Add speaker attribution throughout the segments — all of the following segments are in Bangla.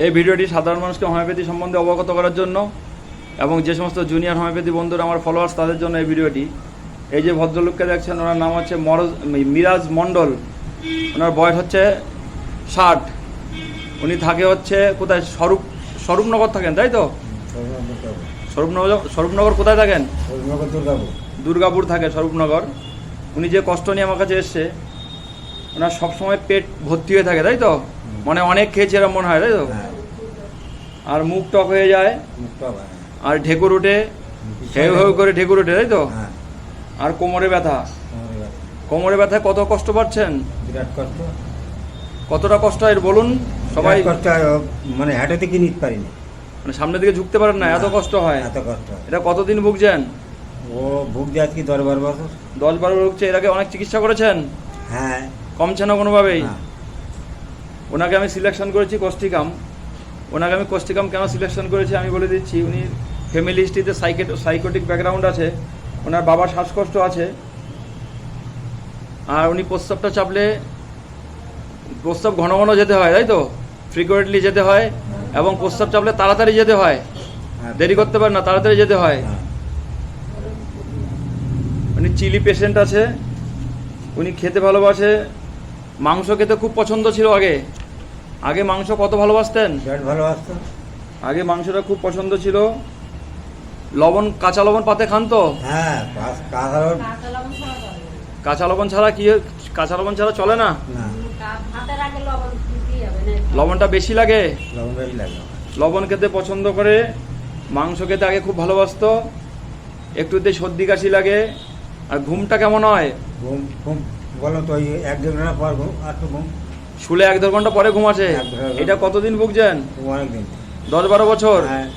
Speaker 1: এই ভিডিওটি সাধারণ মানুষকে হোমিওপ্যাথি সম্বন্ধে অবগত করার জন্য এবং যে সমস্ত জুনিয়র হোমিওপ্যাথি বন্ধুরা আমার ফলোয়ার্স তাদের জন্য এই ভিডিওটি। এই যে ভদ্রলোককে দেখছেন ওনার নাম হচ্ছে মরজ মিরাজ মণ্ডল। ওনার বয়স হচ্ছে ষাট। উনি থাকে হচ্ছে কোথায়? স্বরূপ স্বরূপনগর থাকেন তাই তো? স্বরূপনগর স্বরূপনগর কোথায় থাকেন?
Speaker 2: দুর্গাপুর।
Speaker 1: দুর্গাপুর থাকে স্বরূপনগর। উনি যে কষ্ট নিয়ে আমার কাছে এসছে ওনার সবসময় পেট ভর্তি হয়ে থাকে তাই তো? মানে অনেক খেয়েছে এরকম মনে হয় তাই তো?
Speaker 2: হ্যাঁ।
Speaker 1: আর মুখ টক হয়ে যায়।
Speaker 2: ভালো।
Speaker 1: আর ঢেকুর উঠে হেউ হেউ করে ঢেকুর উঠে তাই তো?
Speaker 2: হ্যাঁ।
Speaker 1: আর কোমরে ব্যথা।
Speaker 2: কোমরে
Speaker 1: কোমরে ব্যথায় কত কষ্ট পাচ্ছেন?
Speaker 2: বিরাট কষ্ট।
Speaker 1: কতটা কষ্ট হয় বলুন। সবাই
Speaker 2: কষ্ট মানে হাঁটে থেকে নিতে পারিনি।
Speaker 1: মানে সামনের দিকে ঝুঁকতে পারেন না এত কষ্ট হয়।
Speaker 2: এত কষ্ট হয়।
Speaker 1: এটা কতদিন ভুগছেন?
Speaker 2: ও ভুগ যায় কি দশ বারো বছর।
Speaker 1: দশ বারো ভুগছে এর আগে অনেক চিকিৎসা করেছেন?
Speaker 2: হ্যাঁ।
Speaker 1: কমছে না কোনোভাবেই?
Speaker 2: না।
Speaker 1: ওনাকে আমি সিলেকশন করেছি কস্টিকাম ওনাকে আমি কস্টিকাম কেন সিলেকশন করেছি আমি বলে দিচ্ছি। উনি ফ্যামিলি হিস্ট্রিতে সাইকেট সাইকোটিক ব্যাকগ্রাউন্ড আছে। ওনার বাবার শ্বাসকষ্ট আছে। আর উনি প্রস্তাবটা চাপলে প্রস্তাব ঘন ঘন যেতে হয় তাই তো? ফ্রিকুয়েন্টলি যেতে হয় এবং প্রস্তাব চাপলে তাড়াতাড়ি যেতে হয়।
Speaker 2: হ্যাঁ।
Speaker 1: দেরি করতে পারে না তাড়াতাড়ি যেতে হয়।
Speaker 2: হ্যাঁ।
Speaker 1: উনি চিলি পেশেন্ট আছে। উনি খেতে ভালোবাসে। মাংস খেতে খুব পছন্দ ছিল আগে। আগে মাংস কত ভালোবাসতেন?
Speaker 2: বিরাট ভালো
Speaker 1: আগে মাংসটা খুব পছন্দ ছিল। লবণ কাঁচা লবণ পাতে খান তো?
Speaker 2: হ্যাঁ
Speaker 3: কাঁচা লবণ। ছাড়া চলে না।
Speaker 1: কাঁচা লবণ ছাড়া কি কাঁচা লবণ ছাড়া চলে না?
Speaker 2: না।
Speaker 3: কা- ভাতের আগে লবণ দিতেই হবে না?
Speaker 1: লবণটা বেশি লাগে?
Speaker 2: লবণ বেশি লাগে।
Speaker 1: লবণ খেতে পছন্দ করে মাংস খেতে আগে খুব ভালোবাসতো। একটুতে সর্দি কাশি লাগে। আর ঘুমটা কেমন হয়?
Speaker 2: ঘুম ঘুম বলো তো এক দেড় ঘণ্টা পর ঘুম আর তো ঘুম।
Speaker 1: শুলে এক দেড় ঘণ্টা পরে ঘুম আসে?
Speaker 2: এক দেড় ঘণ্টা।
Speaker 1: এটা কতদিন ভুগছেন?
Speaker 2: অনেকদিন।
Speaker 1: দশ বারো বছর?
Speaker 2: হ্যাঁ।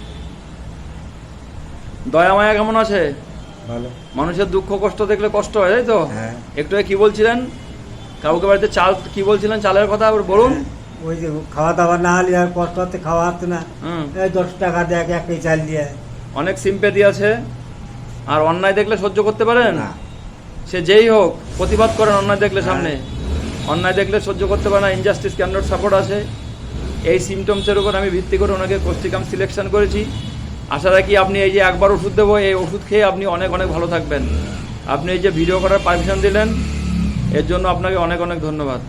Speaker 1: দয়া মায়া কেমন আছে?
Speaker 2: ভালো।
Speaker 1: মানুষের দুঃখ কষ্ট দেখলে কষ্ট হয় তাই তো?
Speaker 2: হ্যাঁ।
Speaker 1: একটু কি বলছিলেন? কাউকে বাড়িতে চাল কি বলছিলেন? চালের কথা বলুন।
Speaker 2: হ্যাঁ, ওই যে খাওয়া দাওয়া না হলে আর কষ্ট হতে খাওয়া হতো না। এই দশ টাকা দেখ এক চাল দিয়ে।
Speaker 1: অনেক সিম্পেদি আছে। আর অন্যায় দেখলে সহ্য করতে পারেন?
Speaker 2: না।
Speaker 1: সে যেই হোক প্রতিবাদ করেন অন্যায় দেখলে। সামনে। অন্যায় দেখলে সহ্য করতে পারে না ইনজাস্টিস ক্যান্ডোর সাপোর্ট আছে এই সিমটমসের উপর আমি ভিত্তি করে ওনাকে কোস্টিকাম সিলেকশন করেছি। আশা রাখি আপনি এই যে একবার ওষুধ দেবো, এই ওষুধ খেয়ে আপনি অনেক অনেক ভালো থাকবেন। আপনি এই যে ভিডিও করার পারমিশন দিলেন, এর জন্য আপনাকে অনেক অনেক ধন্যবাদ।